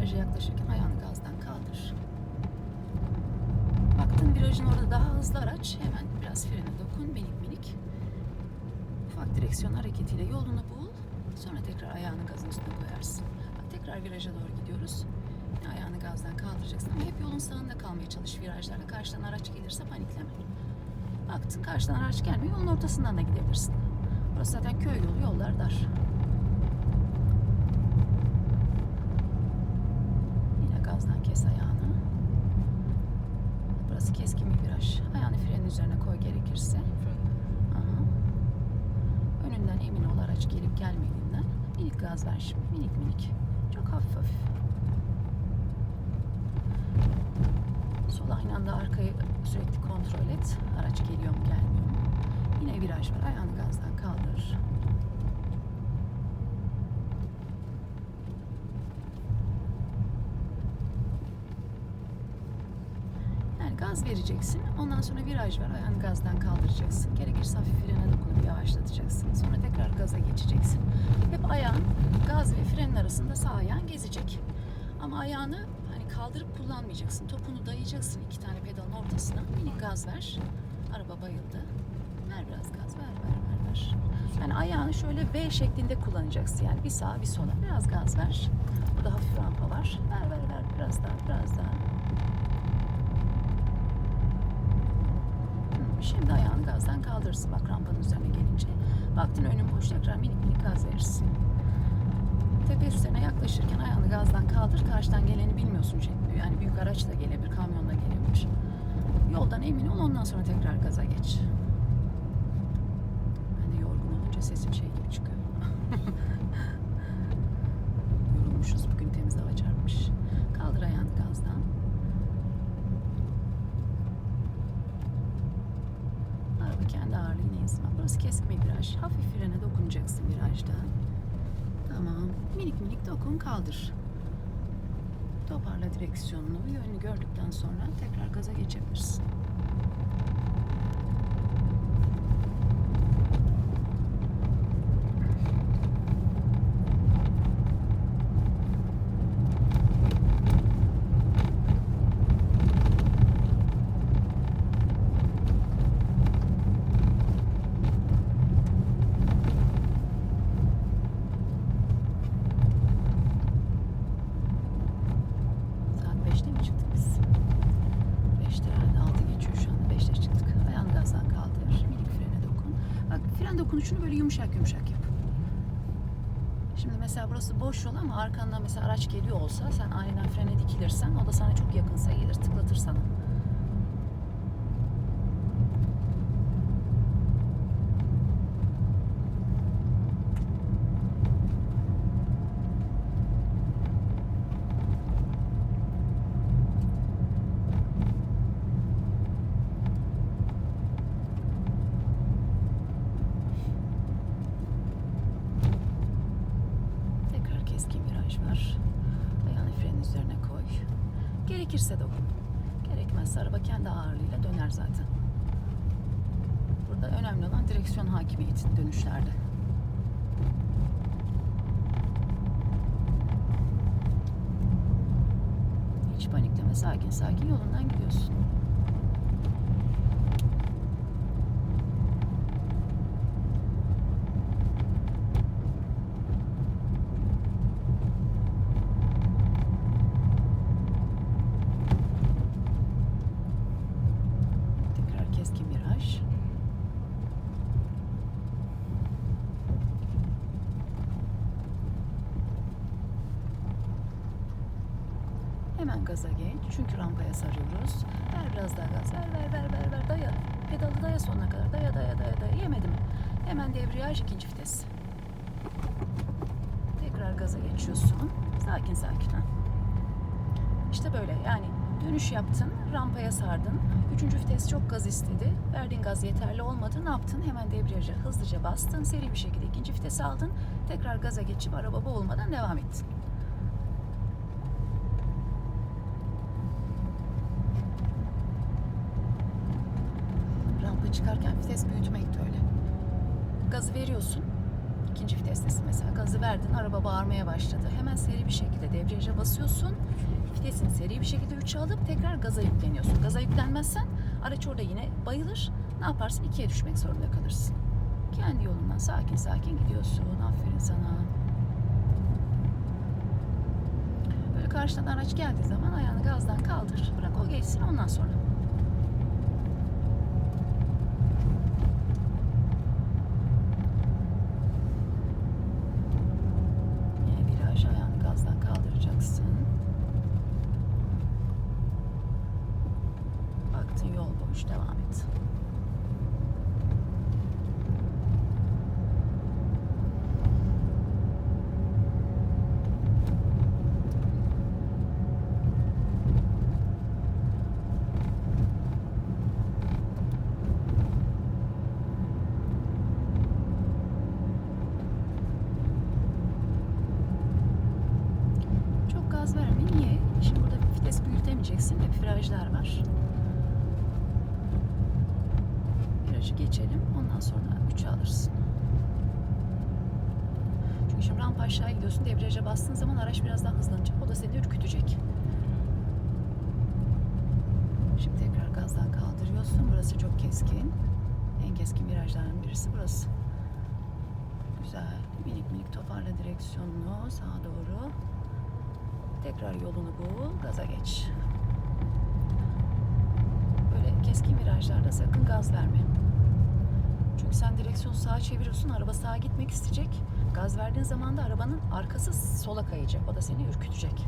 Viraja yaklaşırken ayağını gazdan kaldır. Baktın virajın orada daha hızlı araç hemen biraz frene dokun minik minik. Ufak direksiyon hareketiyle yolunu bul. Sonra tekrar ayağını gazın üstüne koyarsın. Tekrar viraja doğru gidiyoruz. Yine ayağını gazdan kaldıracaksın ama hep yolun sağında kalmaya çalış virajlarda. Karşıdan araç gelirse panikleme. Baktın karşıdan araç gelmiyor yolun ortasından da gidebilirsin. Burası zaten köy yolu yollar dar. Yine gazdan kes ayağını. Burası keskin bir viraj. Ayağını frenin üzerine koy gerekirse. Aha. Önünden emin ol araç gelip gelmediğinden. Minik gaz ver şimdi. Minik minik. Çok hafif hafif. Sol aynı anda arkayı sürekli kontrol et. Araç geliyor mu gelmiyor mu? Yine viraj var. Ayağını gazdan kaldır. Yani gaz vereceksin. Ondan sonra viraj var. Ayağını gazdan kaldıracaksın. Gerekirse hafif frene dokunup yavaşlatacaksın. Sonra tekrar gaza geçeceksin. Hep ayağın gaz ve frenin arasında sağ ayağın gezecek. Ama ayağını hani kaldırıp kullanmayacaksın. Topunu dayayacaksın iki tane pedalın ortasına. Minik gaz ver. Araba bayıldı. Ver biraz gaz. Ver ver ver ver. Yani ayağını şöyle V şeklinde kullanacaksın. Yani bir sağa bir sola. Biraz gaz ver. Burada hafif rampa var. Ver ver ver. Biraz daha biraz daha. Hı, Şimdi ayağını gazdan kaldırırsın bak rampanın üzerine gelince. Baktın önün boş tekrar minik minik gaz verirsin. Tepe üstüne yaklaşırken ayağını gazdan kaldır. Karşıdan geleni bilmiyorsun çünkü. Yani büyük araç da gelebilir, kamyon da gelebilir. Yoldan emin ol ondan sonra tekrar gaza geç. Ben de yorgun olunca sesim şey gibi çıkıyor. Yorulmuşuz bugün temiz hava çarpmış. Kaldır ayağını gazdan. Araba kendi ağırlığıyla insin. Bak Burası Hafif frene dokunacaksın virajda. Tamam. Minik minik dokun kaldır. Toparla direksiyonunu. Yönünü gördükten sonra tekrar gaza geçebilirsin. Dokunuşunu böyle yumuşak yumuşak yap. Şimdi mesela burası boş yol ama arkandan mesela araç geliyor olsa sen aniden frene dikilirsen o da sana çok yakınsa gelir tıklatır sana. Tekrar keskin viraj var. Ayağını frenin üzerine koy. Gerekirse dokun. Gerekmezse araba kendi ağırlığıyla döner zaten. Burada önemli olan direksiyon hakimiyeti dönüşlerde. Hiç panikleme sakin sakin yolundan gidiyorsun. Tekrar keskin viraj. Hemen gaza geç. Çünkü rampaya sarıyoruz. Ver biraz daha gaz. Ver ver ver ver ver. Daya. Pedalı daya sonuna kadar. Daya daya daya daya. Yemedim. Hemen debriyaj ikinci vites. Tekrar gaza geçiyorsun. Sakin sakin. İşte böyle yani dönüş yaptın, rampaya sardın. Üçüncü vites çok gaz istedi. Verdiğin gaz yeterli olmadı. Ne yaptın? Hemen debriyaja hızlıca bastın. Seri bir şekilde ikinci vitesi aldın. Tekrar gaza geçip araba boğulmadan devam ettin. Çıkarken vites büyütmek de öyle. Gazı veriyorsun. ikinci vitestesin mesela. Gazı verdin, araba bağırmaya başladı. Hemen seri bir şekilde debriyaja basıyorsun. Vitesini seri bir şekilde 3'e alıp tekrar gaza yükleniyorsun. Gaza yüklenmezsen araç orada yine bayılır. Ne yaparsın? İkiye düşmek zorunda kalırsın. Kendi yolundan sakin sakin gidiyorsun. Aferin sana. Böyle karşıdan araç geldiği zaman ayağını gazdan kaldır. Bırak o geçsin ondan sonra. Yine viraj ayağını gazdan kaldıracaksın. Baktın yol boş devam et. Çok gaz verme. Niye? Şimdi burada vites Hep virajlar var. Virajı geçelim. Ondan sonra 3'e alırsın. Çünkü şimdi rampa aşağı gidiyorsun. Debriyaja bastığın zaman araç biraz daha hızlanacak. O da seni ürkütecek. Şimdi tekrar gazdan kaldırıyorsun. Burası çok keskin. En keskin virajlardan birisi burası. Güzel. Minik minik toparla direksiyonunu sağa doğru. Tekrar yolunu bul, gaza geç. Keskin virajlarda sakın gaz verme. Çünkü sen direksiyonu sağa çeviriyorsun, araba sağa gitmek isteyecek. Gaz verdiğin zaman da arabanın arkası sola kayacak. O da seni ürkütecek.